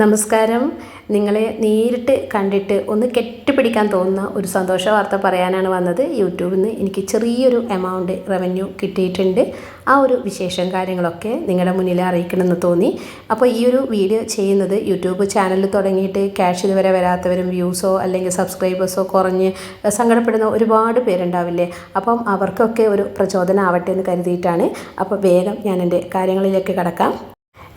നമസ്കാരം. നിങ്ങളെ നേരിട്ട് കണ്ടിട്ട് ഒന്ന് കെട്ടിപ്പിടിക്കാൻ തോന്നുന്ന ഒരു സന്തോഷ വാർത്ത പറയാനാണ് വന്നത്. യൂട്യൂബിൽ നിന്ന് എനിക്ക് ചെറിയൊരു എമൗണ്ട് റവന്യൂ കിട്ടിയിട്ടുണ്ട്. ആ ഒരു വിശേഷം കാര്യങ്ങളൊക്കെ നിങ്ങളുടെ മുന്നിൽ അറിയിക്കണമെന്ന് തോന്നി. അപ്പോൾ ഈ ഒരു വീഡിയോ ചെയ്യുന്നത് യൂട്യൂബ് ചാനൽ തുടങ്ങിയിട്ട് ക്യാഷ് ഇതുവരെ വരാത്തവരും വ്യൂസോ അല്ലെങ്കിൽ സബ്സ്ക്രൈബേഴ്സോ കുറഞ്ഞ് സങ്കടപ്പെടുന്ന ഒരുപാട് പേരുണ്ടാവില്ലേ? അപ്പം അവർക്കൊക്കെ ഒരു പ്രചോദനം ആവട്ടെ എന്ന് കരുതിയിട്ടാണ്. അപ്പോൾ വേഗം ഞാൻ എന്റെ കാര്യങ്ങളിലേക്ക് കടക്കാം.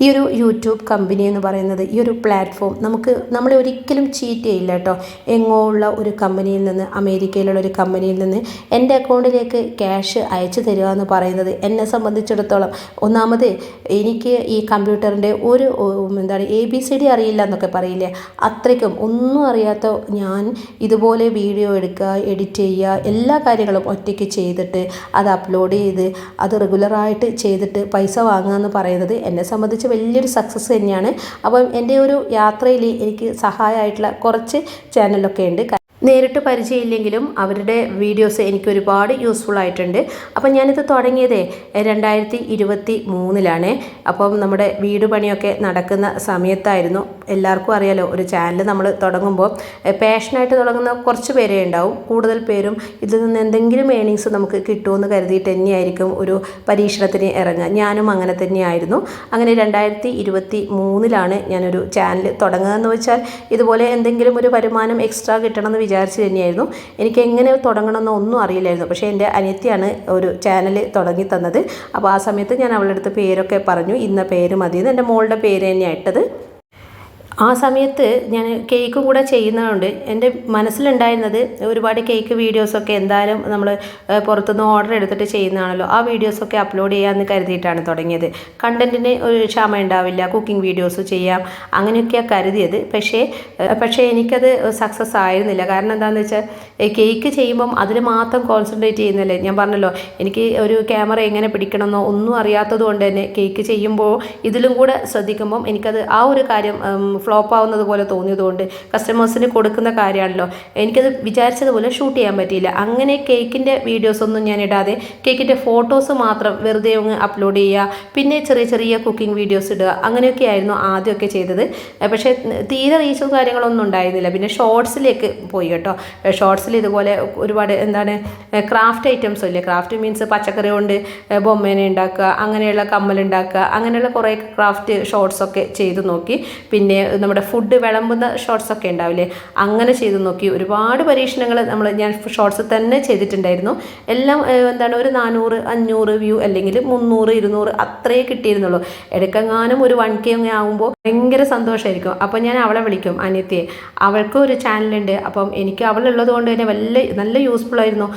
ഈ ഒരു യൂട്യൂബ് കമ്പനി എന്ന് പറയുന്നത് ഈ ഒരു പ്ലാറ്റ്ഫോം നമുക്ക് നമ്മളെ ഒരിക്കലും ചീറ്റ് ചെയ്യില്ല കേട്ടോ. എങ്ങോ ഉള്ള ഒരു കമ്പനിയിൽ നിന്ന് അമേരിക്കയിലുള്ള ഒരു കമ്പനിയിൽ നിന്ന് എന്റെ അക്കൗണ്ടിലേക്ക് ക്യാഷ് അയച്ചു തരിക എന്ന് പറയുന്നത് എന്നെ സംബന്ധിച്ചിടത്തോളം ഒന്നാമത് എനിക്ക് ഈ കമ്പ്യൂട്ടറിന്റെ ഒരു എന്താണ് എ ബി സി ഡി അറിയില്ല എന്നൊക്കെ പറയില്ലേ? അത്രയ്ക്കും ഒന്നും അറിയാത്ത ഞാൻ ഇതുപോലെ വീഡിയോ എടുക്കുക എഡിറ്റ് ചെയ്യുക എല്ലാ കാര്യങ്ങളും ഒറ്റയ്ക്ക് ചെയ്തിട്ട് അത് അപ്ലോഡ് ചെയ്ത് അത് റെഗുലറായിട്ട് ചെയ്തിട്ട് പൈസ വാങ്ങുക എന്ന് പറയുന്നത് എന്നെ സംബന്ധിച്ച് വലിയൊരു സക്സസ് തന്നെയാണ്. അപ്പം എന്റെ ഒരു യാത്രയിൽ എനിക്ക് സഹായമായിട്ടുള്ള കുറച്ച് ചാനലൊക്കെ ഉണ്ട്. നേരിട്ട് പരിചയമില്ലെങ്കിലും അവരുടെ വീഡിയോസ് എനിക്ക് ഒരുപാട് യൂസ്ഫുൾ ആയിട്ടുണ്ട്. അപ്പം ഞാനിത് തുടങ്ങിയതേ രണ്ടായിരത്തി ഇരുപത്തി മൂന്നിലാണ് അപ്പം നമ്മുടെ വീട് പണിയൊക്കെ നടക്കുന്ന സമയത്തായിരുന്നു. എല്ലാവർക്കും അറിയാലോ ഒരു ചാനൽ നമ്മൾ തുടങ്ങുമ്പോൾ പാഷനായിട്ട് തുടങ്ങുന്ന കുറച്ച് പേരേ ഉണ്ടാവും. കൂടുതൽ പേരും ഇതിൽ നിന്ന് എന്തെങ്കിലും ഏണിങ്സ് നമുക്ക് കിട്ടുമെന്ന് കരുതിയിട്ട് തന്നെയായിരിക്കും ഒരു പരീക്ഷണത്തിന് ഇറങ്ങുക. ഞാനും അങ്ങനെ തന്നെയായിരുന്നു. അങ്ങനെ രണ്ടായിരത്തി ഇരുപത്തി മൂന്നിലാണ് ഞാനൊരു ചാനൽ തുടങ്ങുക എന്ന് വെച്ചാൽ ഇതുപോലെ എന്തെങ്കിലും ഒരു വരുമാനം എക്സ്ട്രാ കിട്ടണമെന്ന് വിചാരിച്ച് തന്നെയായിരുന്നു. എനിക്ക് എങ്ങനെ തുടങ്ങണമെന്ന് ഒന്നും അറിയില്ലായിരുന്നു. പക്ഷേ എന്റെ അനിയത്തിയാണ് ഒരു ചാനൽ തുടങ്ങി തന്നത്. അപ്പോൾ ആ സമയത്ത് ഞാൻ അവളുടെ അടുത്ത് പേരൊക്കെ പറഞ്ഞു ഇന്ന പേര് മതിയെന്ന്. എന്റെ മോളുടെ പേര് തന്നെയാണ് ഇട്ടത്. ആ സമയത്ത് ഞാൻ കേക്കും കൂടെ ചെയ്യുന്നതുകൊണ്ട് എന്റെ മനസ്സിലുണ്ടായിരുന്നത് ഒരുപാട് കേക്ക് വീഡിയോസൊക്കെ എന്തായാലും നമ്മൾ പുറത്തുനിന്ന് ഓർഡർ എടുത്തിട്ട് ചെയ്യുന്നതാണല്ലോ. ആ വീഡിയോസൊക്കെ അപ്ലോഡ് ചെയ്യാമെന്ന് കരുതിയിട്ടാണ് തുടങ്ങിയത്. കണ്ടന്റിന് ഒരു ക്ഷമ ഉണ്ടാവില്ല. കുക്കിംഗ് വീഡിയോസ് ചെയ്യാം. അങ്ങനെയൊക്കെയാണ് കരുതിയത്. പക്ഷേ പക്ഷേ എനിക്കത് സക്സസ് ആയിരുന്നില്ല. കാരണം എന്താണെന്ന് വെച്ചാൽ കേക്ക് ചെയ്യുമ്പം അതിൽ മാത്രം കോൺസെൻട്രേറ്റ് ചെയ്യുന്നില്ലേ? ഞാൻ പറഞ്ഞല്ലോ എനിക്ക് ഒരു ക്യാമറ എങ്ങനെ പിടിക്കണമെന്നോ ഒന്നും അറിയാത്തത് കൊണ്ട് തന്നെ കേക്ക് ചെയ്യുമ്പോൾ ഇതിലും കൂടെ ശ്രദ്ധിക്കുമ്പം എനിക്കത് ആ ഒരു കാര്യം ഫ്ലോപ്പ് ആവുന്നത് പോലെ തോന്നിയതുകൊണ്ട് കസ്റ്റമേഴ്സിന് കൊടുക്കുന്ന കാര്യമാണല്ലോ. എനിക്കത് വിചാരിച്ചതുപോലെ ഷൂട്ട് ചെയ്യാൻ പറ്റിയില്ല. അങ്ങനെ കേക്കിന്റെ വീഡിയോസൊന്നും ഞാൻ ഇടാതെ കേക്കിന്റെ ഫോട്ടോസ് മാത്രം വെറുതെ ഒന്ന് അപ്ലോഡ് ചെയ്യുക പിന്നെ ചെറിയ ചെറിയ കുക്കിംഗ് വീഡിയോസ് ഇടുക അങ്ങനെയൊക്കെ ആയിരുന്നു ആദ്യമൊക്കെ ചെയ്തത്. പക്ഷേ തീരെ റീച്ചും കാര്യങ്ങളൊന്നും ഉണ്ടായിരുന്നില്ല. പിന്നെ ഷോർട്സിലേക്ക് പോയി കേട്ടോ. ഷോർട്സിൽ ഇതുപോലെ ഒരുപാട് എന്താണ് ക്രാഫ്റ്റ് ഐറ്റംസ് ഇല്ലേ? ക്രാഫ്റ്റ് മീൻസ് പച്ചക്കറി കൊണ്ട് ബൊമ്മേനെ ഉണ്ടാക്കുക അങ്ങനെയുള്ള കമ്മൽ ഉണ്ടാക്കുക അങ്ങനെയുള്ള കുറേ ക്രാഫ്റ്റ് ഷോർട്സൊക്കെ ചെയ്തു നോക്കി. പിന്നെ നമ്മുടെ ഫുഡ് വിളമ്പുന്ന ഷോർട്സ് ഒക്കെ ഉണ്ടാവില്ലേ? അങ്ങനെ ചെയ്ത് നോക്കി. ഒരുപാട് പരീക്ഷണങ്ങൾ നമ്മൾ ഞാൻ ഷോർട്സ് തന്നെ ചെയ്തിട്ടുണ്ടായിരുന്നു. എല്ലാം എന്താണ് ഒരു നാനൂറ് അഞ്ഞൂറ് വ്യൂ അല്ലെങ്കിൽ മുന്നൂറ് ഇരുന്നൂറ് അത്രയേ കിട്ടിയിരുന്നുള്ളൂ. ഇടയ്ക്കെങ്ങാനും ഒരു വൺ കെ ആകുമ്പോൾ ഭയങ്കര സന്തോഷമായിരിക്കും അപ്പോൾ ഞാൻ അവളെ വിളിക്കും അനിയത്തിയെ. അവൾക്കും ഒരു ചാനലുണ്ട് അപ്പം എനിക്ക് അവളുള്ളത് കൊണ്ട് തന്നെ വല്ല നല്ല യൂസ്ഫുൾ ആയിരുന്നു.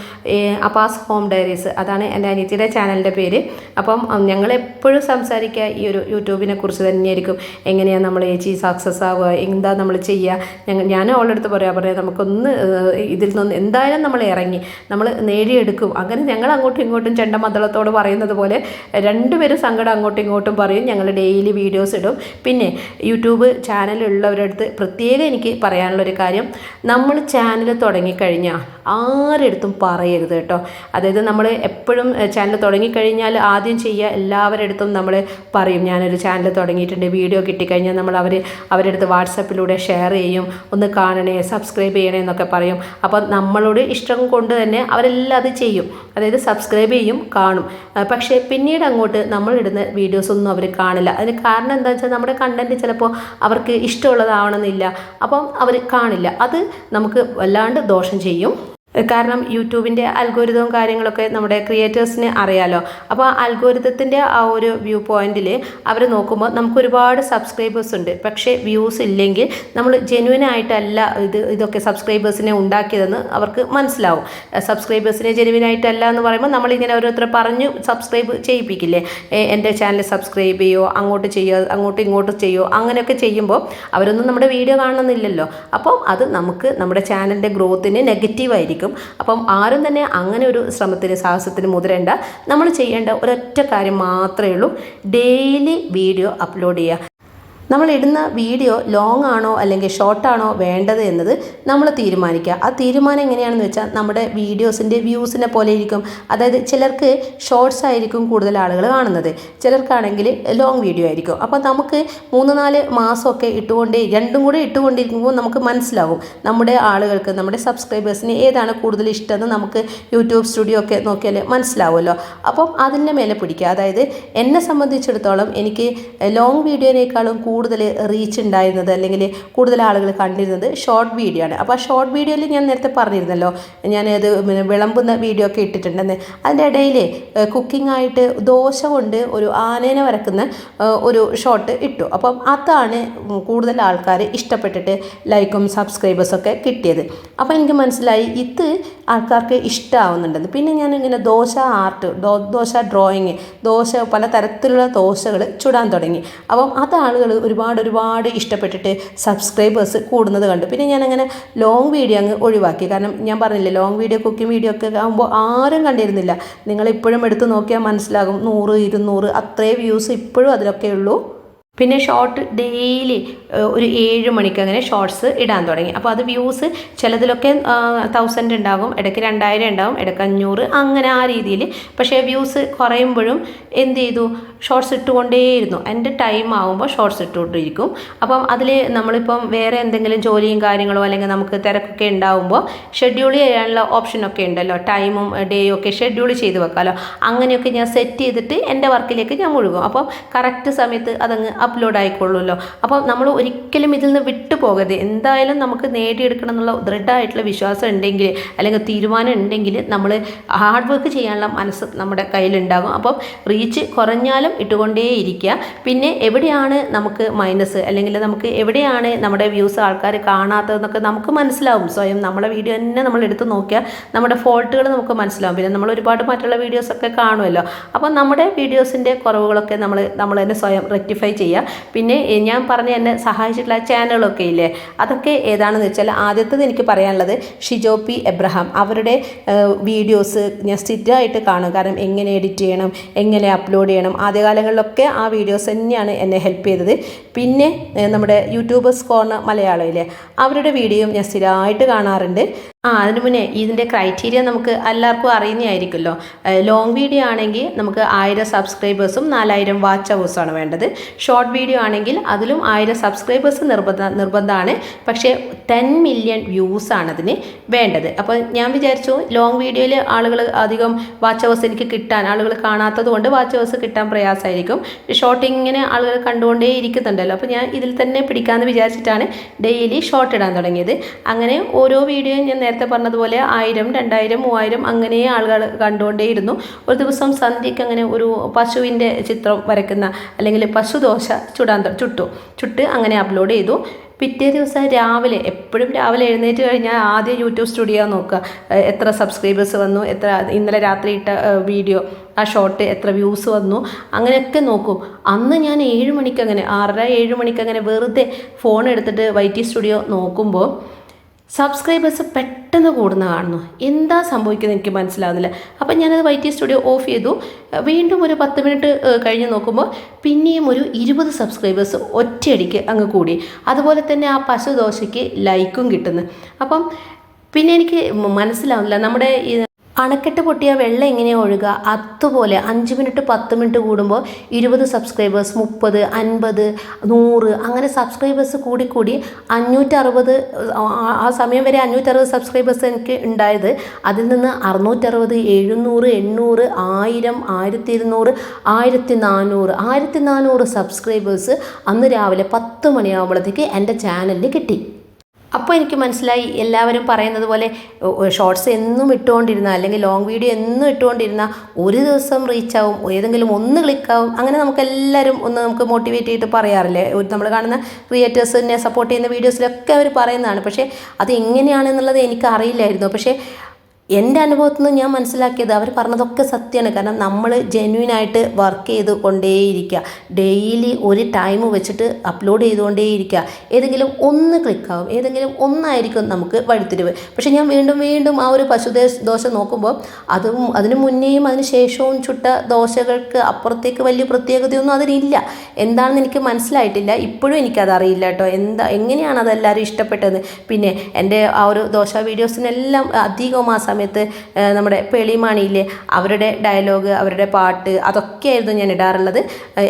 Appa's home diaries. അതാണ് എന്റെ അനിയത്തിയുടെ ചാനലിന്റെ പേര്. അപ്പം ഞങ്ങൾ എപ്പോഴും സംസാരിക്കുക ഈ ഒരു യൂട്യൂബിനെ കുറിച്ച് തന്നെയായിരിക്കും. എങ്ങനെയാണ് നമ്മൾ ചേച്ചി സക്സസ് ആവുക എന്താ നമ്മൾ ചെയ്യുക ഞങ്ങൾ ഞാൻ അവളുടെ പറയാ പറയാം നമുക്കൊന്ന് ഇതിൽ നിന്ന് എന്തായാലും നമ്മൾ ഇറങ്ങി. നമ്മൾ നേടിയെടുക്കും. അങ്ങനെ ഞങ്ങൾ അങ്ങോട്ടും ഇങ്ങോട്ടും ചെണ്ടമന്ദളത്തോട് പറയുന്നത് പോലെ രണ്ടുപേരും സങ്കടം അങ്ങോട്ടും ഇങ്ങോട്ടും പറയും. ഞങ്ങൾ ഡെയിലി വീഡിയോസ് ഇടും. പിന്നെ യൂട്യൂബ് ചാനലുള്ളവരുടെ അടുത്ത് പ്രത്യേകം എനിക്ക് പറയാനുള്ളൊരു കാര്യം. നമ്മൾ ചാനൽ തുടങ്ങിക്കഴിഞ്ഞാൽ ആരെടുത്തും പറയരുത് കേട്ടോ. അതായത് നമ്മൾ എപ്പോഴും ചാനൽ തുടങ്ങിക്കഴിഞ്ഞാൽ ആദ്യം ചെയ്യുക എല്ലാവരുടെ അടുത്തും നമ്മൾ പറയും ഞാനൊരു ചാനൽ തുടങ്ങിയിട്ടുണ്ട് വീഡിയോ കിട്ടിക്കഴിഞ്ഞാൽ നമ്മൾ അവർ അവരുടെ അടുത്ത് വാട്സപ്പിലൂടെ ഷെയർ ചെയ്യും ഒന്ന് കാണണേ സബ്സ്ക്രൈബ് ചെയ്യണേ എന്നൊക്കെ പറയും. അപ്പോൾ നമ്മളോട് ഇഷ്ടം കൊണ്ട് തന്നെ അവരെല്ലാം അത് ചെയ്യും. അതായത് സബ്സ്ക്രൈബ് ചെയ്യും കാണും. പക്ഷേ പിന്നീട് അങ്ങോട്ട് നമ്മളിടുന്ന വീഡിയോസൊന്നും അവർ കാണില്ല. അതിന് കാരണം എന്താ വെച്ചാൽ നമ്മുടെ കണ്ടന്റ് ചിലപ്പോൾ അവർക്ക് ഇഷ്ടമുള്ളതാവണമെന്നില്ല. അപ്പം അവർ കാണില്ല. അത് നമുക്ക് വല്ലാണ്ട് ദോഷം ചെയ്യും. കാരണം യൂട്യൂബിന്റെ അൽഗോരിതവും കാര്യങ്ങളൊക്കെ നമ്മുടെ ക്രിയേറ്റേഴ്സിന് അറിയാലോ. അപ്പോൾ അൽഗോരിതത്തിന്റെ ആ ഒരു വ്യൂ പോയിന്റിൽ അവർ നോക്കുമ്പോൾ നമുക്ക് ഒരുപാട് സബ്സ്ക്രൈബേഴ്സ് ഉണ്ട്. പക്ഷേ വ്യൂസ് ഇല്ലെങ്കിൽ നമ്മൾ ജെന്യൂൻ ആയിട്ടല്ല ഇത് ഇതൊക്കെ സബ്സ്ക്രൈബേഴ്സിനെ ഉണ്ടാക്കിയതെന്ന് അവർക്ക് മനസ്സിലാവും. സബ്സ്ക്രൈബേഴ്സിനെ ജെന്യൂൻ ആയിട്ടല്ല എന്ന് പറയുമ്പോൾ നമ്മളിങ്ങനെ ഓരോരുത്തർ പറഞ്ഞു സബ്സ്ക്രൈബ് ചെയ്യിപ്പിക്കില്ലേ. എന്റെ ചാനൽ സബ്സ്ക്രൈബ് ചെയ്യോ അങ്ങോട്ട് ചെയ്യോ അങ്ങോട്ടും ഇങ്ങോട്ടും ചെയ്യുമോ അങ്ങനെയൊക്കെ ചെയ്യുമ്പോൾ അവരൊന്നും നമ്മുടെ വീഡിയോ കാണുന്നില്ലല്ലോ. അപ്പോൾ അത് നമുക്ക് നമ്മുടെ ചാനലിന്റെ ഗ്രോത്തിന് നെഗറ്റീവ് ആയിരിക്കും അപ്പം ആരും തന്നെ അങ്ങനെ ഒരു ശ്രമത്തിന് സാഹസത്തിന് മുതിരേണ്ട. നമ്മൾ ചെയ്യേണ്ട ഒരൊറ്റ കാര്യം മാത്രമേ ഉള്ളൂ. ഡെയിലി വീഡിയോ അപ്ലോഡ് ചെയ്യുക. നമ്മൾ ഇടുന്ന വീഡിയോ ലോങ് ആണോ അല്ലെങ്കിൽ ഷോർട്ട് ആണോ വേണ്ടത് എന്നത് നമ്മൾ തീരുമാനിക്കുക. ആ തീരുമാനം എങ്ങനെയാണെന്ന് വെച്ചാൽ നമ്മുടെ വീഡിയോസിന്റെ വ്യൂസിനെ പോലെ ഇരിക്കും. അതായത് ചിലർക്ക് ഷോർട്സ് ആയിരിക്കും കൂടുതൽ ആളുകൾ കാണുന്നത്. ചിലർക്കാണെങ്കിൽ ലോങ് വീഡിയോ ആയിരിക്കും. അപ്പോൾ നമുക്ക് മൂന്ന് നാല് മാസമൊക്കെ ഇട്ടുകൊണ്ടേ രണ്ടും കൂടെ ഇട്ടുകൊണ്ടിരിക്കുമ്പോൾ നമുക്ക് മനസ്സിലാവും നമ്മുടെ ആളുകൾക്ക് നമ്മുടെ സബ്സ്ക്രൈബേഴ്സിന് ഏതാണ് കൂടുതൽ ഇഷ്ടമെന്ന് നമുക്ക് യൂട്യൂബ് സ്റ്റുഡിയോ ഒക്കെ നോക്കിയാൽ മനസ്സിലാവുമല്ലോ. അപ്പം അതിന്റെ മേലെ പിടിക്കുക. അതായത് എന്നെ സംബന്ധിച്ചിടത്തോളം എനിക്ക് ലോങ് വീഡിയോനേക്കാളും കൂടുതൽ റീച്ച് ഉണ്ടായിരുന്നത് അല്ലെങ്കിൽ കൂടുതൽ ആളുകൾ കണ്ടിരുന്നത് ഷോർട്ട് വീഡിയോ ആണ്. അപ്പോൾ ആ ഷോർട്ട് വീഡിയോയിൽ ഞാൻ നേരത്തെ പറഞ്ഞിരുന്നല്ലോ ഞാനത് പിന്നെ വിളമ്പുന്ന വീഡിയോ ഒക്കെ ഇട്ടിട്ടുണ്ടെന്ന്. അതിന്റെ ഇടയിൽ കുക്കിംഗ് ആയിട്ട് ദോശ കൊണ്ട് ഒരു ആനേനെ വരക്കുന്ന ഒരു ഷോട്ട് ഇട്ടു. അപ്പം അതാണ് കൂടുതൽ ആൾക്കാർ ഇഷ്ടപ്പെട്ടിട്ട് ലൈക്കും സബ്സ്ക്രൈബേഴ്സൊക്കെ കിട്ടിയത്. അപ്പോൾ എനിക്ക് മനസ്സിലായി ഇത് ആൾക്കാർക്ക് ഇഷ്ടമാവുന്നുണ്ടെന്ന് പിന്നെ ഞാൻ ഇങ്ങനെ ദോശ ആർട്ട് ദോശ ഡ്രോയിങ് ദോശ പല തരത്തിലുള്ള ദോശകൾ ചുടാൻ തുടങ്ങി. അപ്പം അത് ആളുകൾ ഒരുപാട് ഒരുപാട് ഇഷ്ടപ്പെട്ടിട്ട് സബ്സ്ക്രൈബേഴ്സ് കൂടുന്നത് കണ്ടു. പിന്നെ ഞാൻ അങ്ങനെ ലോങ് വീഡിയോ അങ്ങ് ഒഴിവാക്കി. കാരണം ഞാൻ പറഞ്ഞില്ലേ ലോങ് വീഡിയോ കുക്കിംഗ് വീഡിയോ ഒക്കെ ആകുമ്പോൾ ആരും കണ്ടിരുന്നില്ല. നിങ്ങളിപ്പോഴും എടുത്ത് നോക്കിയാൽ മനസ്സിലാകും നൂറ് ഇരുന്നൂറ് അത്രേ വ്യൂസ് ഇപ്പോഴും അതിലൊക്കെ ഉള്ളൂ. പിന്നെ ഷോർട്ട് ഡെയിലി ഒരു ഏഴ് മണിക്ക് അങ്ങനെ ഷോർട്സ് ഇടാൻ തുടങ്ങി. അപ്പോൾ അത് വ്യൂസ് ചിലതിലൊക്കെ തൗസൻഡ് ഉണ്ടാകും ഇടയ്ക്ക് രണ്ടായിരം ഉണ്ടാകും ഇടയ്ക്ക് അഞ്ഞൂറ് അങ്ങനെ ആ രീതിയിൽ പക്ഷേ വ്യൂസ് കുറയുമ്പോഴും എന്ത് ചെയ്തു? ഷോർട്സ് ഇട്ടുകൊണ്ടേയിരുന്നു. എന്റെ ടൈം ആകുമ്പോൾ ഷോർട്സ് ഇട്ടുകൊണ്ടിരിക്കും. അപ്പം അതിൽ നമ്മളിപ്പം വേറെ എന്തെങ്കിലും ജോലിയും കാര്യങ്ങളോ അല്ലെങ്കിൽ നമുക്ക് തിരക്കൊക്കെ ഉണ്ടാവുമ്പോൾ ഷെഡ്യൂൾ ചെയ്യാനുള്ള ഓപ്ഷനൊക്കെ ഉണ്ടല്ലോ. ടൈമും ഡേയും ഒക്കെ ഷെഡ്യൂൾ ചെയ്ത് വെക്കാമല്ലോ അങ്ങനെയൊക്കെ ഞാൻ സെറ്റ് ചെയ്തിട്ട് എന്റെ വർക്കിലേക്ക് ഞാൻ മുഴുകും അപ്പം കറക്റ്റ് സമയത്ത് അതങ്ങ് അപ്ലോഡ് ആയിക്കൊള്ളുമല്ലോ. അപ്പോൾ നമ്മൾ ഒരിക്കലും ഇതിൽ നിന്ന് വിട്ടു പോകരുത്. എന്തായാലും നമുക്ക് നേടിയെടുക്കണം എന്നുള്ള ദൃഢമായിട്ടുള്ള വിശ്വാസം ഉണ്ടെങ്കിൽ അല്ലെങ്കിൽ തീരുമാനം ഉണ്ടെങ്കിൽ നമ്മൾ ഹാർഡ് വർക്ക് ചെയ്യാനുള്ള മനസ്സ് നമ്മുടെ കയ്യിലുണ്ടാകും. അപ്പം റീച്ച് കുറഞ്ഞാലും ഇട്ടുകൊണ്ടേ ഇരിക്കുക പിന്നെ എവിടെയാണ് നമുക്ക് മൈനസ് അല്ലെങ്കിൽ നമുക്ക് എവിടെയാണ് നമ്മുടെ വ്യൂസ് ആൾക്കാർ കാണാത്തതെന്നൊക്കെ നമുക്ക് മനസ്സിലാവും. സ്വയം നമ്മുടെ വീഡിയോ തന്നെ നമ്മൾ എടുത്ത് നോക്കിയാൽ നമ്മുടെ ഫോൾട്ടുകൾ നമുക്ക് മനസ്സിലാവും. പിന്നെ നമ്മൾ ഒരുപാട് മറ്റുള്ള വീഡിയോസൊക്കെ കാണുമല്ലോ. അപ്പോൾ നമ്മുടെ വീഡിയോസിന്റെ കുറവുകളൊക്കെ നമ്മൾ നമ്മൾ തന്നെ സ്വയം റെക്ടിഫൈ ചെയ്യുക. പിന്നെ ഞാൻ പറഞ്ഞ എന്നെ സഹായിച്ചിട്ടുള്ള ചാനലുകളൊക്കെ ഇല്ലേ? അതൊക്കെ ഏതാണെന്ന് വെച്ചാൽ ആദ്യത്തത് എനിക്ക് പറയാനുള്ളത് ഷിജോ പി എബ്രഹാം. അവരുടെ വീഡിയോസ് ഞാൻ സ്ഥിരമായിട്ട് കാണും. കാരണം എങ്ങനെ എഡിറ്റ് ചെയ്യണം എങ്ങനെ അപ്ലോഡ് ചെയ്യണം ആദ്യകാലങ്ങളിലൊക്കെ ആ വീഡിയോസ് തന്നെയാണ് എന്നെ ഹെൽപ്പ് ചെയ്തത്. പിന്നെ നമ്മുടെ യൂട്യൂബേഴ്സ് കോർണർ മലയാളം ഇല്ലേ അവരുടെ വീഡിയോയും ഞാൻ സ്ഥിരമായിട്ട് കാണാറുണ്ട്. ആ അതിന് മുന്നേ ഇതിന്റെ ക്രൈറ്റീരിയ നമുക്ക് എല്ലാവർക്കും അറിയുന്നതായിരിക്കുമല്ലോ. ലോങ് വീഡിയോ ആണെങ്കിൽ നമുക്ക് ആയിരം സബ്സ്ക്രൈബേഴ്സും നാലായിരം വാച്ച് അവേഴ്സുമാണ് വേണ്ടത്. ഷോർട്ട് വീഡിയോ ആണെങ്കിൽ അതിലും ആയിരം സബ്സ്ക്രൈബേഴ്സ് നിർബന്ധ നിർബന്ധമാണ്. പക്ഷേ ടെൻ മില്യൺ വ്യൂസാണ് അതിന് വേണ്ടത്. അപ്പോൾ ഞാൻ വിചാരിച്ചു ലോങ് വീഡിയോയിൽ ആളുകൾ അധികം വാച്ച് അവേഴ്സ് എനിക്ക് കിട്ടാൻ ആളുകൾ കാണാത്തത് കൊണ്ട് വാച്ച് അവേഴ്സ് കിട്ടാൻ പ്രയാസമായിരിക്കും. ഷോർട്ട് ഇങ്ങനെ ആളുകൾ കണ്ടുകൊണ്ടേ ഇരിക്കുന്നുണ്ടല്ലോ. അപ്പോൾ ഞാൻ ഇതിൽ തന്നെ പിടിക്കാമെന്ന് വിചാരിച്ചിട്ടാണ് ഡെയിലി ഷോർട്ട് ഇടാൻ തുടങ്ങിയത്. അങ്ങനെ ഓരോ വീഡിയോയും ഞാൻ പറഞ്ഞതുപോലെ ആയിരം രണ്ടായിരം മൂവായിരം അങ്ങനെ ആളുകൾ കണ്ടുകൊണ്ടേയിരുന്നു. ഒരു ദിവസം സന്ധ്യയ്ക്ക് അങ്ങനെ ഒരു പശുവിന്റെ ചിത്രം വരയ്ക്കുന്ന അല്ലെങ്കിൽ പശുദോശ ചുടാൻ ത- ചുട്ടു. ചുട്ട് അങ്ങനെ അപ്ലോഡ് ചെയ്തു. പിറ്റേ ദിവസം രാവിലെ എപ്പോഴും രാവിലെ എഴുന്നേറ്റ് കഴിഞ്ഞാൽ ആദ്യം യൂട്യൂബ് സ്റ്റുഡിയോ നോക്കുക. എത്ര സബ്സ്ക്രൈബേഴ്സ് വന്നു എത്ര ഇന്നലെ രാത്രി ഇട്ട വീഡിയോ ആ ഷോർട്ട് എത്ര വ്യൂസ് വന്നു അങ്ങനെയൊക്കെ നോക്കും. അന്ന് ഞാൻ ഏഴ് മണിക്കങ്ങനെ ആറര ഏഴ് മണിക്കങ്ങനെ വെറുതെ ഫോൺ എടുത്തിട്ട് വൈറ്റി സ്റ്റുഡിയോ നോക്കുമ്പോൾ സബ്സ്ക്രൈബേഴ്സ് പെട്ടെന്ന് കൂടുന്ന കാണുന്നു. എന്താ സംഭവിക്കുന്നത് എനിക്ക് മനസ്സിലാവുന്നില്ല. അപ്പം ഞാനത് വൈറ്റി സ്റ്റുഡിയോ ഓഫ് ചെയ്തു. വീണ്ടും ഒരു പത്ത് മിനിറ്റ് കഴിഞ്ഞ് നോക്കുമ്പോൾ പിന്നെയും ഒരു ഇരുപത് സബ്സ്ക്രൈബേഴ്സ് ഒറ്റയടിക്ക് അങ്ങ് കൂടി. അതുപോലെ തന്നെ ആ പശു ദോശയ്ക്ക് ലൈക്കും കിട്ടുന്നു. അപ്പം പിന്നെ എനിക്ക് മനസ്സിലാവുന്നില്ല. നമ്മുടെ ഈ അണക്കെട്ട് പൊട്ടിയ വെള്ളം എങ്ങനെയാണ് ഒഴുകുക അതുപോലെ അഞ്ച് മിനിറ്റ് പത്ത് മിനിറ്റ് കൂടുമ്പോൾ ഇരുപത് സബ്സ്ക്രൈബേഴ്സ് മുപ്പത് അൻപത് നൂറ് അങ്ങനെ സബ്സ്ക്രൈബേഴ്സ് കൂടി കൂടി അഞ്ഞൂറ്ററുപത് ആ- സമയം വരെ അഞ്ഞൂറ്ററുപത് സബ്സ്ക്രൈബേഴ്സ് എനിക്ക് ഉണ്ടായത് അതിൽ നിന്ന് അറുന്നൂറ്ററുപത് എഴുന്നൂറ് എണ്ണൂറ് ആയിരം ആയിരത്തി ഇരുന്നൂറ് ആയിരത്തി നാനൂറ് ആയിരത്തി നാനൂറ് സബ്സ്ക്രൈബേഴ്സ് അന്ന് രാവിലെ പത്ത് മണിയാകുമ്പോഴത്തേക്ക് എന്റെ ചാനലിൽ കിട്ടി. അപ്പോൾ എനിക്ക് മനസ്സിലായി എല്ലാവരും പറയുന്നത് പോലെ ഷോർട്സ് എന്നും ഇട്ടുകൊണ്ടിരുന്ന അല്ലെങ്കിൽ ലോങ് വീഡിയോ എന്നും ഇട്ടുകൊണ്ടിരുന്ന ഒരു ദിവസം റീച്ച് ആവും ഏതെങ്കിലും ഒന്ന് ക്ലിക്കാവും അങ്ങനെ നമുക്ക് എല്ലാവരും ഒന്ന് നമുക്ക് മോട്ടിവേറ്റ് ചെയ്തിട്ട് പറയാറില്ലേ? നമ്മൾ കാണുന്ന ക്രിയേറ്റേഴ്സിനെ സപ്പോർട്ട് ചെയ്യുന്ന വീഡിയോസിലൊക്കെ അവർ പറയുന്നതാണ്. പക്ഷേ അത് എങ്ങനെയാണെന്നുള്ളത് എനിക്ക് അറിയില്ലായിരുന്നു പക്ഷേ എന്റെ അനുഭവത്തിൽ നിന്ന് ഞാൻ മനസ്സിലാക്കിയത് അവർ പറഞ്ഞതൊക്കെ സത്യമാണ്. കാരണം നമ്മൾ ജെന്യൂനായിട്ട് വർക്ക് ചെയ്ത് കൊണ്ടേയിരിക്കുക. ഡെയിലി ഒരു ടൈം വെച്ചിട്ട് അപ്ലോഡ് ചെയ്തുകൊണ്ടേയിരിക്കുക. ഏതെങ്കിലും ഒന്ന് ക്ലിക്കാവും ഏതെങ്കിലും ഒന്നായിരിക്കും നമുക്ക് വഴിത്തിരിവ്. പക്ഷേ ഞാൻ വീണ്ടും വീണ്ടും ആ ഒരു പശു ദോശ നോക്കുമ്പോൾ അതും അതിന് മുന്നേയും അതിന് ശേഷവും ചുട്ട ദോശകൾക്ക് അപ്പുറത്തേക്ക് വലിയ പ്രത്യേകതയൊന്നും അതിനില്ല. എന്താണെന്ന് എനിക്ക് മനസ്സിലായിട്ടില്ല. ഇപ്പോഴും എനിക്കത് അറിയില്ല കേട്ടോ. എന്താ എങ്ങനെയാണ് അതെല്ലാവരും ഇഷ്ടപ്പെട്ടത്? പിന്നെ എന്റെ ആ ഒരു ദോശ വീഡിയോസിനെല്ലാം അധികവും ആ സമയത്ത് നമ്മുടെ പെളിമാണിയില്ലേ അവരുടെ ഡയലോഗ് അവരുടെ പാട്ട് അതൊക്കെയായിരുന്നു ഞാൻ ഇടാറുള്ളത്.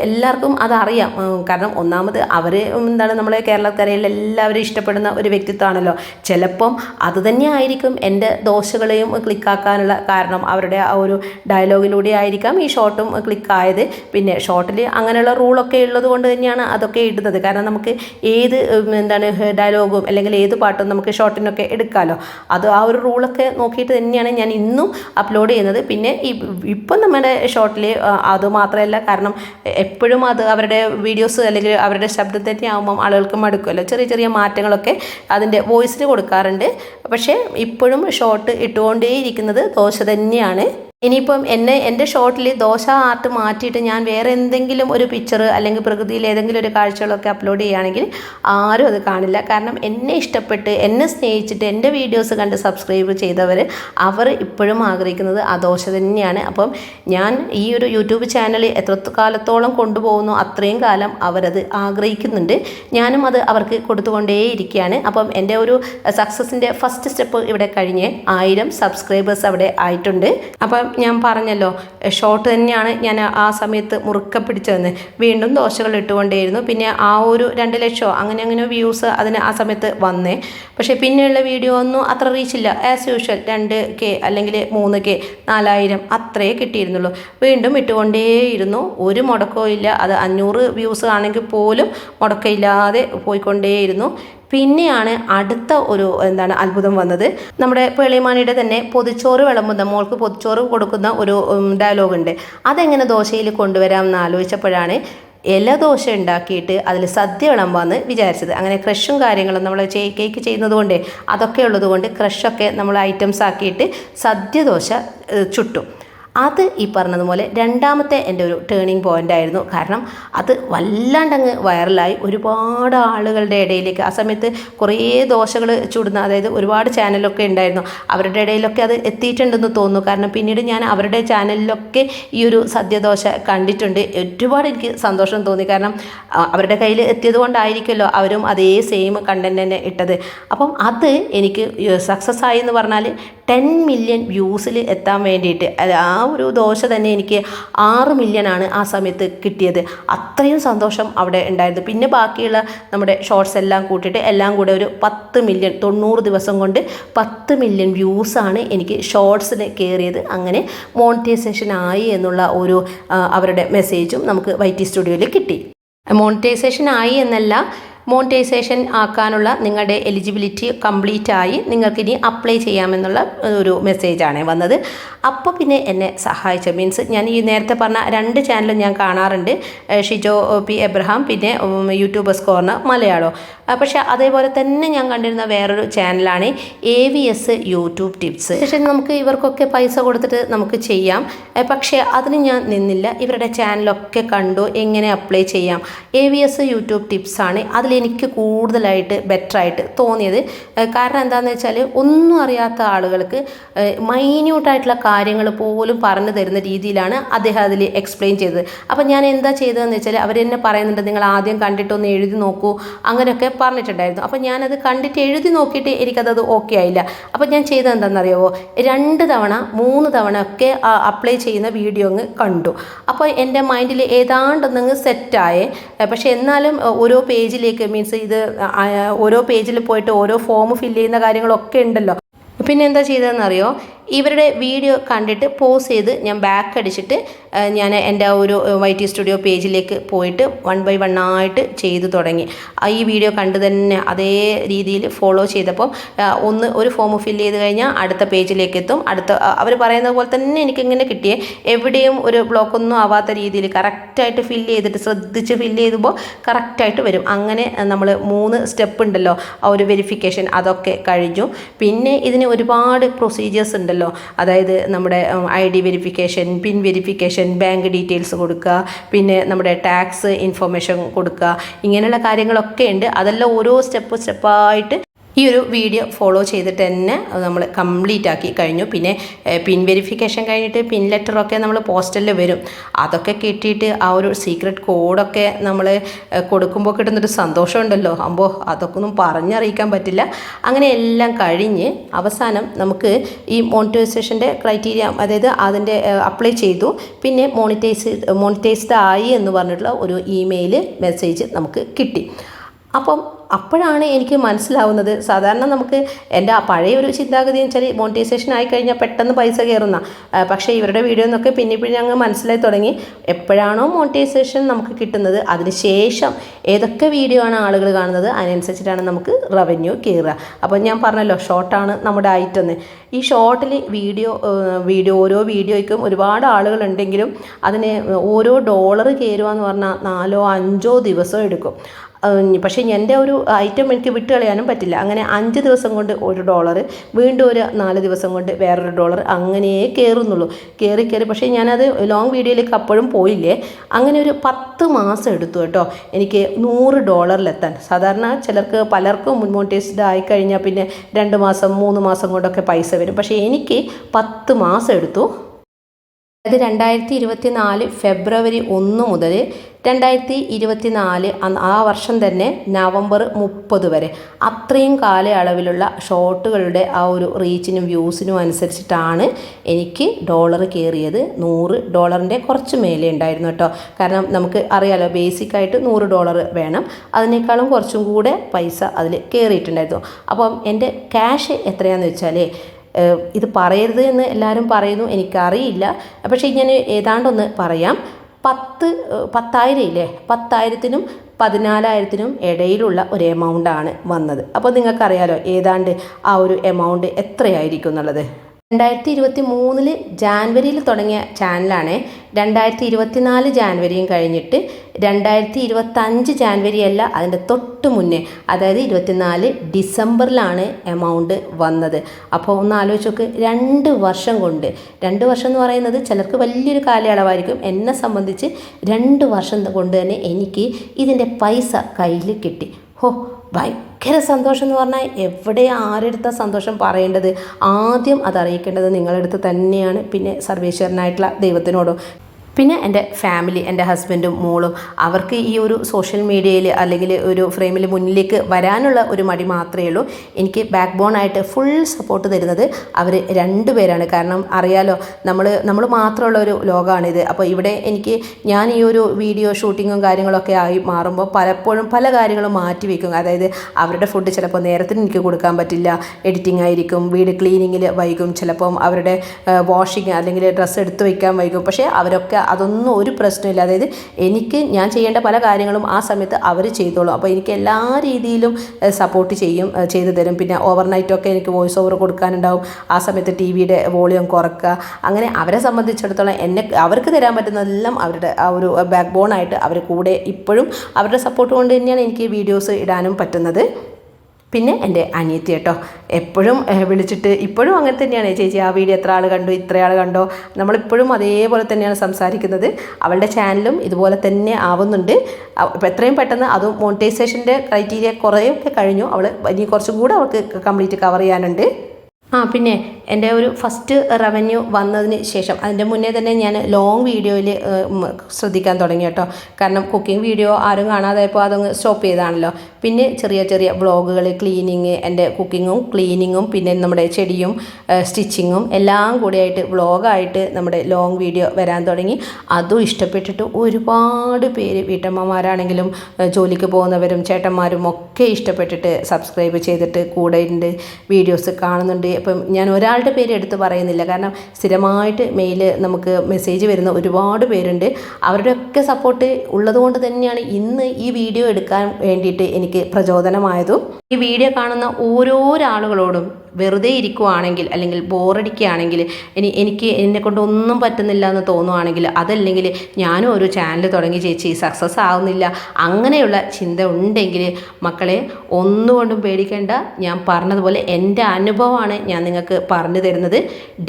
എല്ലാവർക്കും അതറിയാം. കാരണം ഒന്നാമത് അവർ എന്താണ് നമ്മളെ കേരളക്കരയിൽ എല്ലാവരും ഇഷ്ടപ്പെടുന്ന ഒരു വ്യക്തിത്വമാണല്ലോ. ചിലപ്പം അത് ആയിരിക്കും എന്റെ ദോശകളെയും ക്ലിക്കാക്കാനുള്ള കാരണം. അവരുടെ ആ ഒരു ഡയലോഗിലൂടെ ആയിരിക്കാം ഈ ഷോട്ടും ക്ലിക്കായത്. പിന്നെ ഷോട്ടിൽ അങ്ങനെയുള്ള റൂളൊക്കെ ഉള്ളത് കൊണ്ട് തന്നെയാണ് അതൊക്കെ ഇടുന്നത്. കാരണം നമുക്ക് ഏത് എന്താണ് ഡയലോഗും അല്ലെങ്കിൽ ഏത് പാട്ടും നമുക്ക് ഷോട്ടിനൊക്കെ എടുക്കാമല്ലോ അത് ആ ഒരു റൂളൊക്കെ നോക്കിയിട്ട് തന്നെയാണ് ഞാൻ ഇന്നും അപ്ലോഡ് ചെയ്യുന്നത്. പിന്നെ ഇപ്പം നമ്മുടെ ഷോർട്ടിൽ അതുമാത്രമല്ല കാരണം എപ്പോഴും അത് അവരുടെ വീഡിയോസ് അല്ലെങ്കിൽ അവരുടെ ശബ്ദത്തെറ്റി ആകുമ്പം ആളുകൾക്ക് മടുക്കുമല്ലോ. ചെറിയ ചെറിയ മാറ്റങ്ങളൊക്കെ അതിന്റെ വോയിസിന് കൊടുക്കാറുണ്ട്. പക്ഷേ ഇപ്പോഴും ഷോർട്ട് ഇട്ടുകൊണ്ടേയിരിക്കുന്നത് ദോശ തന്നെയാണ്. ഇനിയിപ്പം എന്നെ എന്റെ ഷോട്ടിൽ ദോശ ആർട്ട് മാറ്റിയിട്ട് ഞാൻ വേറെ എന്തെങ്കിലും ഒരു പിക്ചർ അല്ലെങ്കിൽ പ്രകൃതിയിൽ ഏതെങ്കിലും ഒരു കാഴ്ചകളൊക്കെ അപ്ലോഡ് ചെയ്യുകയാണെങ്കിൽ ആരും അത് കാണില്ല. കാരണം എന്നെ ഇഷ്ടപ്പെട്ട് എന്നെ സ്നേഹിച്ചിട്ട് എന്റെ വീഡിയോസ് കണ്ട് സബ്സ്ക്രൈബ് ചെയ്തവർ അവർ ഇപ്പോഴും ആഗ്രഹിക്കുന്നത് ആ ദോശ തന്നെയാണ്. അപ്പം ഞാൻ ഈ ഒരു യൂട്യൂബ് ചാനൽ എത്ര കാലത്തോളം കൊണ്ടുപോകുന്നു അത്രയും കാലം അവരത് ആഗ്രഹിക്കുന്നുണ്ട്. ഞാനും അത് അവർക്ക് കൊടുത്തുകൊണ്ടേയിരിക്കുകയാണ്. അപ്പം എന്റെ ഒരു സക്സസിന്റെ ഫസ്റ്റ് സ്റ്റെപ്പ് ഇവിടെ കഴിഞ്ഞ് ആയിരം സബ്സ്ക്രൈബേഴ്സ് അവിടെ ആയിട്ടുണ്ട്. അപ്പം ഞാൻ പറഞ്ഞല്ലോ ഷോട്ട് തന്നെയാണ് ഞാൻ ആ സമയത്ത് മുറുക്ക പിടിച്ചതെന്ന്. വീണ്ടും ദോശകൾ ഇട്ടുകൊണ്ടേയിരുന്നു. പിന്നെ ആ ഒരു രണ്ട് ലക്ഷമോ അങ്ങനെ അങ്ങനെ വ്യൂസ് അതിന് ആ സമയത്ത് വന്നേ. പക്ഷേ പിന്നെയുള്ള വീഡിയോ ഒന്നും അത്ര റീച്ചില്ല ആസ് യൂഷ്വൽ രണ്ട് കെ അല്ലെങ്കിൽ മൂന്ന് കെ നാലായിരം അത്രയേ കിട്ടിയിരുന്നുള്ളൂ. വീണ്ടും ഇട്ടുകൊണ്ടേയിരുന്നു. ഒരു മുടക്കവും ഇല്ല. അത് അഞ്ഞൂറ് വ്യൂസ് ആണെങ്കിൽ പോലും മുടക്കമില്ലാതെ പോയിക്കൊണ്ടേയിരുന്നു. പിന്നെയാണ് അടുത്ത ഒരു എന്താണ് അത്ഭുതം വന്നത്. നമ്മുടെ പേളിമാണിയുടെ തന്നെ പൊതിച്ചോറ് വിളമ്പുന്ന മോൾക്ക് പൊതിച്ചോറ് കൊടുക്കുന്ന ഒരു ഡയലോഗ് ഉണ്ട്. അതെങ്ങനെ ദോശയിൽ കൊണ്ടുവരാം എന്ന് ആലോചിച്ചപ്പോഴാണ് ഇല ദോശ ഉണ്ടാക്കിയിട്ട് അതിൽ സദ്യ വിളമ്പാന്ന് വിചാരിച്ചത്. അങ്ങനെ ക്രഷും കാര്യങ്ങളും നമ്മൾ കേക്ക് ചെയ്യുന്നത് അതൊക്കെ ഉള്ളതുകൊണ്ട് ക്രഷൊക്കെ നമ്മൾ ഐറ്റംസ് ആക്കിയിട്ട് സദ്യ ദോശ ചുട്ടു. അത് ഈ പറഞ്ഞതുപോലെ രണ്ടാമത്തെ എന്റെ ഒരു ടേണിംഗ് പോയിന്റ് ആയിരുന്നു. കാരണം അത് വല്ലാണ്ടങ്ങ് വൈറലായി. ഒരുപാട് ആളുകളുടെ ഇടയിലേക്ക് ആ സമയത്ത് കുറേ ദോശകൾ ചുടുന്ന അതായത് ഒരുപാട് ചാനലൊക്കെ ഉണ്ടായിരുന്നു. അവരുടെ ഇടയിലൊക്കെ അത് എത്തിയിട്ടുണ്ടെന്ന് തോന്നുന്നു. കാരണം പിന്നീട് ഞാൻ അവരുടെ ചാനലിലൊക്കെ ഈ ഒരു സദ്യദോശ കണ്ടിട്ടുണ്ട്. ഒരുപാട് എനിക്ക് സന്തോഷം തോന്നി. കാരണം അവരുടെ കയ്യിൽ എത്തിയത് കൊണ്ടായിരിക്കുമല്ലോ അവരും അതേ സെയിം കണ്ടന്റ് തന്നെ ഇട്ടത്. അപ്പം അത് എനിക്ക് സക്സസ് ആയി എന്ന് പറഞ്ഞാൽ ടെൻ മില്യൺ വ്യൂസിൽ എത്താൻ വേണ്ടിയിട്ട്. ആ ഒരു ദോശ തന്നെ എനിക്ക് ആറ് മില്യൺ ആണ് ആ സമയത്ത് കിട്ടിയത്. അത്രയും സന്തോഷം അവിടെ ഉണ്ടായിരുന്നു. പിന്നെ ബാക്കിയുള്ള നമ്മുടെ ഷോർട്സ് എല്ലാം കൂട്ടിയിട്ട് എല്ലാം കൂടെ ഒരു പത്ത് മില്യൺ തൊണ്ണൂറ് ദിവസം കൊണ്ട് പത്ത് മില്യൺ വ്യൂസാണ് എനിക്ക് ഷോർട്സിന് കയറിയത് അങ്ങനെ മോണിറ്റൈസേഷൻ ആയി എന്നുള്ള ഒരു അവരുടെ മെസ്സേജും നമുക്ക് വൈ ടി സ്റ്റുഡിയോയിൽ കിട്ടി. മോണിറ്റൈസേഷൻ ആയി എന്നല്ല മോണിറ്റൈസേഷൻ ആക്കാനുള്ള നിങ്ങളുടെ എലിജിബിലിറ്റി കംപ്ലീറ്റ് ആയി നിങ്ങൾക്കിനി അപ്ലൈ ചെയ്യാമെന്നുള്ള ഒരു മെസ്സേജാണ് വന്നത്. അപ്പോൾ പിന്നെ എന്നെ സഹായിച്ച? മീൻസ് ഞാൻ ഈ നേരത്തെ പറഞ്ഞ രണ്ട് ചാനലും ഞാൻ കാണാറുണ്ട്. ഷിജോ പി എബ്രഹാം പിന്നെ യൂട്യൂബേഴ്സ് കോർണർ മലയാളം. പക്ഷേ അതേപോലെ തന്നെ ഞാൻ കണ്ടിരുന്ന വേറൊരു ചാനലാണ് A V S YouTube tips. പക്ഷേ നമുക്ക് ഇവർക്കൊക്കെ പൈസ കൊടുത്തിട്ട് നമുക്ക് ചെയ്യാം. പക്ഷേ അതിന് ഞാൻ നിന്നില്ല. ഇവരുടെ ചാനലൊക്കെ കണ്ടു എങ്ങനെ അപ്ലൈ ചെയ്യാം. എ വി എസ് യൂട്യൂബ് ടിപ്സാണ്. അതിലെനിക്ക് കൂടുതലായിട്ട് ബെറ്ററായിട്ട് തോന്നിയത്. കാരണം എന്താണെന്ന് വെച്ചാൽ ഒന്നും അറിയാത്ത ആളുകൾക്ക് മൈന്യൂട്ടായിട്ടുള്ള കാര്യങ്ങൾ പോലും പറഞ്ഞു തരുന്ന രീതിയിലാണ് അദ്ദേഹം അതിൽ എക്സ്പ്ലെയിൻ ചെയ്തത്. അപ്പം ഞാൻ എന്താ ചെയ്തതെന്ന് വെച്ചാൽ എന്നെ പറയുന്നുണ്ട് നിങ്ങൾ ആദ്യം കണ്ടിട്ടൊന്ന് എഴുതി നോക്കൂ അങ്ങനെയൊക്കെ പറഞ്ഞിട്ടുണ്ടായിരുന്നു. അപ്പം ഞാനത് കണ്ടിട്ട് എഴുതി നോക്കിയിട്ട് എനിക്കതത് ഓക്കെ ആയില്ല. അപ്പം ഞാൻ ചെയ്തത് എന്താണെന്നറിയാവോ? രണ്ട് തവണ മൂന്ന് തവണ ഒക്കെ അപ്ലൈ ചെയ്യുന്ന വീഡിയോ അങ്ങ് കണ്ടു. അപ്പോൾ എന്റെ മൈൻഡിൽ ഏതാണ്ടൊന്നങ്ങ് സെറ്റായേ പക്ഷേ എന്നാലും ഓരോ പേജിലേക്ക് മീൻസ് ഇത് ഓരോ പേജിൽ പോയിട്ട് ഓരോ ഫോം ഫില്ല് ചെയ്യുന്ന കാര്യങ്ങളൊക്കെ ഉണ്ടല്ലോ. പിന്നെ എന്താ ചെയ്തതെന്നറിയോ? ഇവരുടെ വീഡിയോ കണ്ടിട്ട് പോസ് ചെയ്ത് ഞാൻ ബാക്ക് അടിച്ചിട്ട് ഞാൻ എന്റെ ഒരു വൈ ടി സ്റ്റുഡിയോ പേജിലേക്ക് പോയിട്ട് വൺ ബൈ വൺ ആയിട്ട് ചെയ്തു തുടങ്ങി. ഈ വീഡിയോ കണ്ട് തന്നെ അതേ രീതിയിൽ ഫോളോ ചെയ്തപ്പോൾ ഒന്ന് ഒരു ഫോം ഫില്ല് ചെയ്ത് കഴിഞ്ഞാൽ അടുത്ത പേജിലേക്ക് എത്തും. അടുത്ത അവർ പറയുന്ന പോലെ തന്നെ എനിക്കിങ്ങനെ കിട്ടിയേ. എവിടെയും ഒരു ബ്ലോക്കൊന്നും ആവാത്ത രീതിയിൽ കറക്റ്റായിട്ട് ഫില്ല് ചെയ്തിട്ട് ശ്രദ്ധിച്ച് ഫില്ല് ചെയ്തുമ്പോൾ കറക്റ്റായിട്ട് വരും. അങ്ങനെ നമ്മൾ മൂന്ന് സ്റ്റെപ്പ് ഉണ്ടല്ലോ ആ ഒരു വെരിഫിക്കേഷൻ അതൊക്കെ കഴിഞ്ഞു. പിന്നെ ഇതിന് ഒരുപാട് പ്രൊസീജിയേഴ്സ് ഉണ്ടല്ലോ. ഉണ്ടല്ലോ അതായത് നമ്മുടെ I D verification pin verification bank details കൊടുക്കുക പിന്നെ നമ്മുടെ ടാക്സ് ഇൻഫർമേഷൻ കൊടുക്കുക ഇങ്ങനെയുള്ള കാര്യങ്ങളൊക്കെ ഉണ്ട്. അതെല്ലാം ഓരോ സ്റ്റെപ്പ് സ്റ്റെപ്പായിട്ട് ഈ ഒരു വീഡിയോ ഫോളോ ചെയ്തിട്ട് തന്നെ നമ്മൾ കംപ്ലീറ്റ് ആക്കി കഴിഞ്ഞു. പിന്നെ പിൻ വെരിഫിക്കേഷൻ കഴിഞ്ഞിട്ട് പിൻ ലെറ്ററൊക്കെ നമ്മൾ പോസ്റ്റലിൽ വരും. അതൊക്കെ കിട്ടിയിട്ട് ആ ഒരു സീക്രട്ട് കോഡൊക്കെ നമ്മൾ കൊടുക്കുമ്പോൾ കിട്ടുന്നൊരു സന്തോഷമുണ്ടല്ലോ. അമ്പോ അതൊക്കെ ഒന്നും പറഞ്ഞറിയിക്കാൻ പറ്റില്ല. അങ്ങനെ എല്ലാം കഴിഞ്ഞ് അവസാനം നമുക്ക് ഈ മോണിറ്റൈസേഷന്റെ ക്രൈറ്റീരിയ അതായത് അതിന്റെ അപ്ലൈ ചെയ്തു. പിന്നെ മോണിറ്റൈസ് മോണിറ്റൈസ്ഡ് ആയി എന്ന് പറഞ്ഞിട്ടുള്ള ഒരു ഇമെയിൽ മെസ്സേജ് നമുക്ക് കിട്ടി. അപ്പം അപ്പോഴാണ് എനിക്ക് മനസ്സിലാവുന്നത്. സാധാരണ നമുക്ക് എന്റെ ആ പഴയ ഒരു ചിന്താഗതി എന്ന് വെച്ചാൽ മോണിറ്റൈസേഷൻ ആയി കഴിഞ്ഞാൽ പെട്ടെന്ന് പൈസ കയറുന്ന പക്ഷേ ഇവരുടെ വീഡിയോ എന്നൊക്കെ പിന്നെ പിന്നെ അങ്ങ് മനസ്സിലായി തുടങ്ങി. എപ്പോഴാണോ മോണിറ്റൈസേഷൻ നമുക്ക് കിട്ടുന്നത് അതിനുശേഷം ഏതൊക്കെ വീഡിയോ ആണ് ആളുകൾ കാണുന്നത് അതിനനുസരിച്ചിട്ടാണ് നമുക്ക് റവന്യൂ കയറുക. അപ്പോൾ ഞാൻ പറഞ്ഞല്ലോ ഷോർട്ടാണ് നമ്മുടെ ഐറ്റം എന്ന് ഈ ഷോർട്ടിൽ വീഡിയോ വീഡിയോ ഓരോ വീഡിയോയ്ക്കും ഒരുപാട് ആളുകളുണ്ടെങ്കിലും അതിന് ഓരോ ഡോളർ കയറുക എന്ന് പറഞ്ഞാൽ നാലോ അഞ്ചോ ദിവസം എടുക്കും. പക്ഷേ എന്റെ ഒരു ഐറ്റം എനിക്ക് വിട്ട് കളയാനും പറ്റില്ല. അങ്ങനെ അഞ്ച് ദിവസം കൊണ്ട് ഒരു ഡോളർ വീണ്ടും ഒരു നാല് ദിവസം കൊണ്ട് വേറൊരു ഡോളർ അങ്ങനെയേ കയറുന്നുള്ളൂ കയറി കയറി പക്ഷേ ഞാനത് ലോങ് വീഡിയോയിലേക്ക് അപ്പോഴും പോയില്ലേ? അങ്ങനെ ഒരു പത്ത് മാസം എടുത്തു കേട്ടോ എനിക്ക് നൂറ് ഡോളറിലെത്താൻ. സാധാരണ ചിലർക്ക് പലർക്കും മുൻമോട്ടേസ്ഡ് ആയിക്കഴിഞ്ഞാൽ പിന്നെ രണ്ട് മാസം മൂന്ന് മാസം കൊണ്ടൊക്കെ പൈസ വരും. പക്ഷേ എനിക്ക് പത്ത് മാസം എടുത്തു. അതായത് രണ്ടായിരത്തി ഇരുപത്തി നാല് ഫെബ്രുവരി ഒന്ന് മുതൽ രണ്ടായിരത്തി ഇരുപത്തി നാല് ആ വർഷം തന്നെ നവംബർ മുപ്പത് വരെ. അത്രയും കാലയളവിലുള്ള ഷോട്ടുകളുടെ ആ ഒരു റീച്ചിനും വ്യൂസിനും അനുസരിച്ചിട്ടാണ് എനിക്ക് ഡോളർ കയറിയത്. നൂറ് ഡോളറിന്റെ കുറച്ച് മേലെ ഉണ്ടായിരുന്നു കേട്ടോ. കാരണം നമുക്ക് അറിയാലോ ബേസിക്കായിട്ട് നൂറ് ഡോളർ വേണം. അതിനേക്കാളും കുറച്ചും കൂടെ പൈസ അതിൽ കയറിയിട്ടുണ്ടായിരുന്നു. അപ്പം എന്റെ ക്യാഷ് എത്രയാണെന്ന് വെച്ചാൽ ഇത് പറയരുത് എന്ന് എല്ലാവരും പറയുന്നു എനിക്കറിയില്ല. പക്ഷേ ഞാൻ ഏതാണ്ടൊന്ന് പറയാം. പത്ത് പത്തായിരം ഇല്ലേ? പത്തായിരത്തിനും പതിനാലായിരത്തിനും ഇടയിലുള്ള ഒരു എമൗണ്ടാണ് വന്നത്. അപ്പോൾ നിങ്ങൾക്കറിയാലോ ഏതാണ്ട് ആ ഒരു എമൗണ്ട് എത്രയായിരിക്കും എന്നുള്ളത്. രണ്ടായിരത്തി ഇരുപത്തി മൂന്നിൽ ജാൻവരിയിൽ തുടങ്ങിയ ചാനലാണ്. രണ്ടായിരത്തി ഇരുപത്തിനാല് ജാൻവരിയും കഴിഞ്ഞിട്ട് രണ്ടായിരത്തി ഇരുപത്തഞ്ച് ജാൻവരി അല്ല അതിന്റെ തൊട്ട് മുന്നേ അതായത് ഇരുപത്തിനാല് ഡിസംബറിലാണ് എമൗണ്ട് വന്നത്. അപ്പോൾ ഒന്ന് ആലോചിച്ച് നോക്ക് രണ്ട് വർഷം കൊണ്ട്. രണ്ട് വർഷം എന്ന് പറയുന്നത് ചിലർക്ക് വലിയൊരു കാലയളവായിരിക്കും. എന്നെ സംബന്ധിച്ച് രണ്ട് വർഷം കൊണ്ട് തന്നെ എനിക്ക് ഇതിന്റെ പൈസ കയ്യിൽ കിട്ടി. ഹോ ഭയങ്കര സന്തോഷം എന്ന് പറഞ്ഞാൽ എവിടെ ആരെടുത്ത സന്തോഷം പറയേണ്ടത്? ആദ്യം അത് അറിയിക്കേണ്ടത് നിങ്ങളെടുത്ത് തന്നെയാണ്. പിന്നെ സർവേശ്വരനായിട്ടുള്ള ദൈവത്തിനോടും. പിന്നെ എന്റെ ഫാമിലി എന്റെ ഹസ്ബൻഡും മോളും അവർക്ക് ഈ ഒരു സോഷ്യൽ മീഡിയയിൽ അല്ലെങ്കിൽ ഒരു ഫ്രെയിമിൽ മുന്നിലേക്ക് വരാനുള്ള ഒരു മടി മാത്രമേ ഉള്ളൂ. എനിക്ക് ബാക്ക് ബോൺ ആയിട്ട് ഫുൾ സപ്പോർട്ട് തരുന്നത് അവർ രണ്ട് പേരാണ്. കാരണം അറിയാലോ നമ്മൾ നമ്മൾ മാത്രമുള്ള ഒരു ലോകമാണിത്. അപ്പോൾ ഇവിടെ എനിക്ക് ഞാൻ ഈ ഒരു വീഡിയോ ഷൂട്ടിങ്ങും കാര്യങ്ങളൊക്കെ ആയി മാറുമ്പോൾ പലപ്പോഴും പല കാര്യങ്ങളും മാറ്റി വയ്ക്കും. അതായത് അവരുടെ ഫുഡ് ചിലപ്പോൾ നേരത്തിന് എനിക്ക് കൊടുക്കാൻ പറ്റില്ല. എഡിറ്റിംഗ് ആയിരിക്കും വീട് ക്ലീനിങ്ങിൽ വൈകും. ചിലപ്പം അവരുടെ വാഷിങ് അല്ലെങ്കിൽ ഡ്രസ്സ് എടുത്ത് വയ്ക്കാൻ വൈകും. പക്ഷേ അവരൊക്കെ അതൊന്നും ഒരു പ്രശ്നമില്ല. അതായത് എനിക്ക് ഞാൻ ചെയ്യേണ്ട പല കാര്യങ്ങളും ആ സമയത്ത് അവർ ചെയ്തോളും. അപ്പോൾ എനിക്ക് എല്ലാ രീതിയിലും സപ്പോർട്ട് ചെയ്യും ചെയ്തു തരും. പിന്നെ ഓവർനൈറ്റൊക്കെ എനിക്ക് വോയിസ് ഓവർ കൊടുക്കാനുണ്ടാവും. ആ സമയത്ത് ടി വിയുടെ വോളിയം കുറക്കുക. അങ്ങനെ അവരെ സംബന്ധിച്ചിടത്തോളം എന്നെ അവർക്ക് തരാൻ പറ്റുന്നതെല്ലാം അവരുടെ ആ ഒരു ബാക്ക് ബോണായിട്ട് അവർ കൂടെ ഇപ്പോഴും അവരുടെ സപ്പോർട്ട് കൊണ്ട് തന്നെയാണ് എനിക്ക് വീഡിയോസ് ഇടാനും പറ്റുന്നത്. പിന്നെ എന്റെ അനിയത്തി കേട്ടോ. എപ്പോഴും വിളിച്ചിട്ട് ഇപ്പോഴും അങ്ങനെ തന്നെയാണ്. ചേച്ചി ആ വീഡിയോ എത്ര ആൾ കണ്ടു ഇത്ര ആൾ കണ്ടോ? നമ്മളിപ്പോഴും അതേപോലെ തന്നെയാണ് സംസാരിക്കുന്നത്. അവളുടെ ചാനലും ഇതുപോലെ തന്നെ ആവുന്നുണ്ട്. അപ്പോൾ എത്രയും പെട്ടെന്ന് അതും മോണിറ്റൈസേഷന്റെ ക്രൈറ്റീരിയ കുറേയൊക്കെ കഴിഞ്ഞു. അവൾ ഇനി കുറച്ചും കൂടെ അവൾക്ക് കംപ്ലീറ്റ് കവർ ചെയ്യാനുണ്ട്. ആ പിന്നെ എന്റെ ഒരു ഫസ്റ്റ് റവന്യൂ വന്നതിന് ശേഷം അതിന്റെ മുന്നേ തന്നെ ഞാൻ ലോങ് വീഡിയോയിൽ ശ്രദ്ധിക്കാൻ തുടങ്ങി കേട്ടോ. കാരണം കുക്കിംഗ് വീഡിയോ ആരും കാണാതായപ്പോൾ അതങ്ങ് സ്റ്റോപ്പ് ചെയ്താണല്ലോ. പിന്നെ ചെറിയ ചെറിയ വ്ളോഗുകൾ ക്ലീനിങ് എന്റെ കുക്കിങ്ങും ക്ലീനിങ്ങും പിന്നെ നമ്മുടെ ചെടിയും സ്റ്റിച്ചിങ്ങും എല്ലാം കൂടിയായിട്ട് വ്ളോഗായിട്ട് നമ്മുടെ ലോങ് വീഡിയോ വരാൻ തുടങ്ങി. അതും ഇഷ്ടപ്പെട്ടിട്ട് ഒരുപാട് പേര് വീട്ടമ്മമാരാണെങ്കിലും ജോലിക്ക് പോകുന്നവരും ചേട്ടന്മാരും ഒക്കെ ഇഷ്ടപ്പെട്ടിട്ട് സബ്സ്ക്രൈബ് ചെയ്തിട്ട് കൂടെ ഉണ്ട് വീഡിയോസ് കാണുന്നുണ്ട്. അപ്പം ഞാൻ ഒരാളുടെ പേര് എടുത്ത് പറയുന്നില്ല. കാരണം സ്ഥിരമായിട്ട് മെയിൽ നമുക്ക് മെസ്സേജ് വരുന്ന ഒരുപാട് പേരുണ്ട്. അവരുടെയൊക്കെ സപ്പോർട്ട് ഉള്ളതുകൊണ്ട് തന്നെയാണ് ഇന്ന് ഈ വീഡിയോ എടുക്കാൻ വേണ്ടിയിട്ട് എനിക്ക് പ്രചോദനമായതും ഈ വീഡിയോ കാണുന്ന ഓരോരാളുകളോടും വെറുതെ ഇരിക്കുവാണെങ്കിൽ അല്ലെങ്കിൽ ബോറടിക്കുകയാണെങ്കിൽ ഇനി എനിക്ക് എന്നെ കൊണ്ട് ഒന്നും പറ്റുന്നില്ല എന്ന് തോന്നുവാണെങ്കിൽ അതല്ലെങ്കിൽ ഞാനും ഒരു ചാനൽ തുടങ്ങി ചേച്ചി സക്സസ് ആവുന്നില്ല അങ്ങനെയുള്ള ചിന്ത ഉണ്ടെങ്കിൽ മക്കളെ ഒന്നുകൊണ്ടും പേടിക്കേണ്ട. ഞാൻ പറഞ്ഞതുപോലെ എന്റെ അനുഭവമാണ് ഞാൻ നിങ്ങൾക്ക് പറഞ്ഞു തരുന്നത്.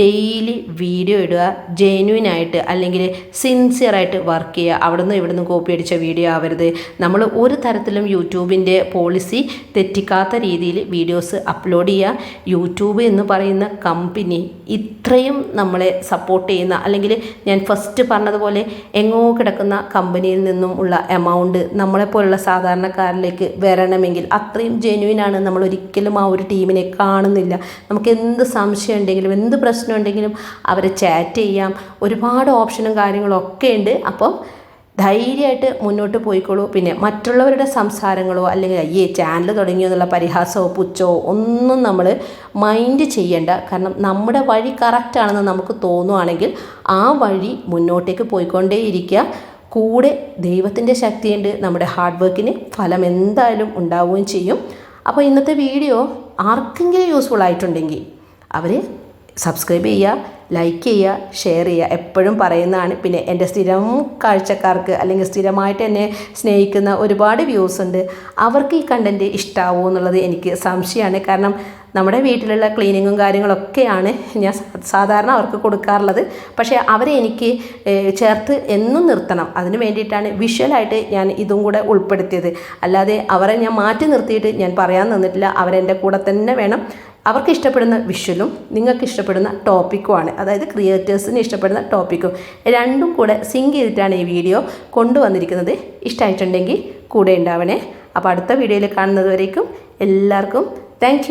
ഡെയിലി വീഡിയോ ഇടുക ജെന്യൂനായിട്ട് അല്ലെങ്കിൽ സിൻസിയറായിട്ട് വർക്ക് ചെയ്യുക. അവിടുന്ന് ഇവിടുന്ന് കോപ്പി അടിച്ച വീഡിയോ ആവരുത്. നമ്മൾ ഒരു തരത്തിലും യൂട്യൂബിന്റെ പോളിസി തെറ്റിക്കാത്ത രീതിയിൽ വീഡിയോസ് അപ്ലോഡ് ചെയ്യുക. യൂട്യൂബ് എന്ന് പറയുന്ന കമ്പനി ഇത്രയും നമ്മളെ സപ്പോർട്ട് ചെയ്യുന്ന അല്ലെങ്കിൽ ഞാൻ ഫസ്റ്റ് പറഞ്ഞതുപോലെ എങ്ങോ കിടക്കുന്ന കമ്പനിയിൽ നിന്നും ഉള്ള എമൗണ്ട് നമ്മളെപ്പോലുള്ള സാധാരണക്കാരിലേക്ക് വരണമെങ്കിൽ അത്രയും ജെന്യൂനാണ് നമ്മൾ ഒരിക്കലും ആ ഒരു ടീമിനെ കാണുന്നില്ല. നമുക്ക് എന്ത് സംശയം ഉണ്ടെങ്കിലും എന്ത് പ്രശ്നം ഉണ്ടെങ്കിലും അവരെ ചാറ്റ് ചെയ്യാം. ഒരുപാട് ഓപ്ഷനും കാര്യങ്ങളൊക്കെ ഉണ്ട്. അപ്പം ധൈര്യമായിട്ട് മുന്നോട്ട് പോയിക്കോളൂ. പിന്നെ മറ്റുള്ളവരുടെ സംസാരങ്ങളോ അല്ലെങ്കിൽ അയ്യേ ചാനൽ തുടങ്ങിയോ എന്നുള്ള പരിഹാസമോ പുച്ഛമോ ഒന്നും നമ്മൾ മൈൻഡ് ചെയ്യേണ്ട. കാരണം നമ്മുടെ വഴി കറക്റ്റാണെന്ന് നമുക്ക് തോന്നുവാണെങ്കിൽ ആ വഴി മുന്നോട്ടേക്ക് പോയിക്കൊണ്ടേയിരിക്കുക കൂടെ ദൈവത്തിന്റെ ശക്തിയുണ്ട്. നമ്മുടെ ഹാർഡ് വർക്കിന് ഫലം എന്തായാലും ഉണ്ടാവുകയും ചെയ്യും. അപ്പോൾ ഇന്നത്തെ വീഡിയോ ആർക്കെങ്കിലും യൂസ്ഫുൾ ആയിട്ടുണ്ടെങ്കിൽ അവർ സബ്സ്ക്രൈബ് ചെയ്യുക ലൈക്ക് ചെയ്യുക ഷെയർ ചെയ്യുക. എപ്പോഴും പറയുന്നതാണ്. പിന്നെ എന്റെ സ്ഥിരം കാഴ്ചക്കാർക്ക് അല്ലെങ്കിൽ സ്ഥിരമായിട്ട് എന്നെ സ്നേഹിക്കുന്ന ഒരുപാട് വ്യൂസ് ഉണ്ട്. അവർക്ക് ഈ കണ്ടന്റ് ഇഷ്ടാവോ എന്നുള്ളത് എനിക്ക് സംശയമാണ്. കാരണം നമ്മുടെ വീട്ടിലുള്ള ക്ലീനിങ്ങും കാര്യങ്ങളൊക്കെയാണ് ഞാൻ സാധാരണ അവർക്ക് കൊടുക്കാറുള്ളത്. പക്ഷേ അവരെ എനിക്ക് ചേർത്ത് എന്നും നിർത്തണം. അതിന് വേണ്ടിയിട്ടാണ് വിഷ്വലായിട്ട് ഞാൻ ഇതും കൂടെ ഉൾപ്പെടുത്തിയത്. അല്ലാതെ അവരെ ഞാൻ മാറ്റി നിർത്തിയിട്ട് ഞാൻ പറയാൻ നിന്നിട്ടില്ല. അവരെന്റെ കൂടെ തന്നെ വേണം അവർക്ക് ഇഷ്ടപ്പെടുന്ന വിഷ്വലും നിങ്ങൾക്ക് ഇഷ്ടപ്പെടുന്ന ടോപ്പിക്കുമാണ് അതായത് ക്രിയേറ്റേഴ്സിന് ഇഷ്ടപ്പെടുന്ന ടോപ്പിക്കും രണ്ടും കൂടെ സിങ്ക് ചെയ്തിട്ടാണ് ഈ വീഡിയോ കൊണ്ടുവന്നിരിക്കുന്നത്. ഇഷ്ടമായിട്ടുണ്ടെങ്കിൽ കൂടെ ഉണ്ടാവണേ. അപ്പോൾ അടുത്ത വീഡിയോയിൽ കാണുന്നത് വരേക്കും എല്ലാവർക്കും താങ്ക്